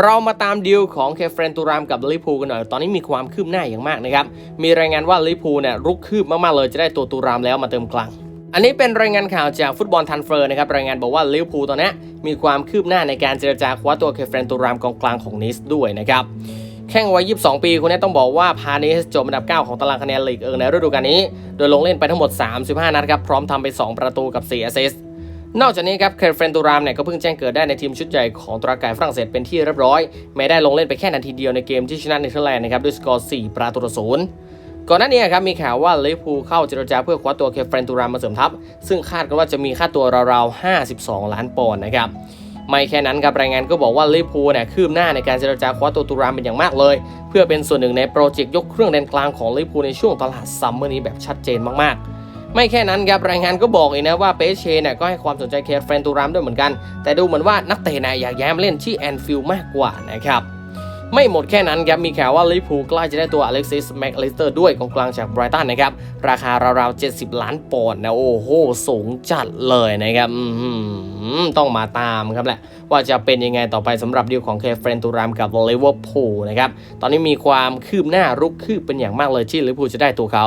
เรามาตามดีลของเคเฟรนตูรามกับลิพูกันหน่อย ตอนนี้มีความคืบหน้าอย่างมากนะครับ มีรายงานว่าลิพูเนี่ยรุกคืบมากๆเลยจะได้ตัวตูรามแล้วมาเติมกลาง อันนี้เป็นรายงานข่าวจากฟุตบอลทันเฟอร์นะครับ รายงานบอกว่าลิพูตอนนี้มีความคืบหน้าในการเจรจาคว้าตัวเคเฟรนตูรามกองกลางของนิสด้วยนะครับแข่งวัย 22 ปี คนนี้ต้องบอกว่าพานิสจบอันดับ 9 ของตารางคะแนนลีกเอิงในฤดูกาลนี้ โดยลงเล่นไปทั้งหมด 35 นัดครับ พร้อมทำไป 2 ประตูกับ4แอสซิสต์ นอกจากนี้ครับเครเฟรนตูรามเนี่ยก็เพิ่งแจ้งเกิดได้ในทีมชุดใหญ่ของตรากายฝรั่งเศสเป็นที่เรียบร้อยไม่ได้ลงเล่นไปแค่นาทีเดียวในเกมที่ชนะเนเธอร์แลนด์นะครับด้วยสกอร์4ประตูต่อศูนย์ก่อนหน้านี้ครับมีข่าวว่าลิเวอร์พูลเข้าเจรจาเพื่อคว้าตัวเครเฟรนตูรามมาเสริมทัพ ซึ่งคาดกันว่าจะมีค่าตัวราวๆ 52 ล้านปอนด์นะครับไม่แค่นั้นครับรายงานก็บอกว่าลิเวอร์พูลเนี่ยคืบหน้าในการเจรจาคว้าตัวตูรามเป็นอย่างมากเลย เพื่อเป็นส่วนหนึ่งในโปรเจกต์ยกเครื่องแดนกลางของลิเวอร์พูลในช่วงตลาดซัมเมอร์นี้แบบชัดเจนมากๆ ไม่แค่นั้นครับรายงานก็บอกอีกนะว่าเปเชเนี่ยก็ให้ความสนใจเคฟเฟรนตูรามด้วยเหมือนกัน แต่ดูเหมือนว่านักเตะเนี่ยอยากย้ายมาเล่นที่แอนฟิลด์มากกว่านะครับไม่หมดแค่นั้นครับ มีข่าวว่าลิเวอร์พูลใกล้จะได้ตัวอเล็กซิสแม็กอลิสเตอร์ด้วยกองกลางจากไบรตันนะครับ ราคาราวๆ 70 ล้านปอนด์นะ โอ้โห สูงจัดเลยนะครับต้องมาตามครับแหละ ว่าจะเป็นยังไงต่อไปสำหรับดีลของเคเฟรนตูรามกับลิเวอร์พูลนะครับ ตอนนี้มีความคืบหน้ารุกคืบเป็นอย่างมากเลยที่ลิเวอร์พูลจะได้ตัวเขา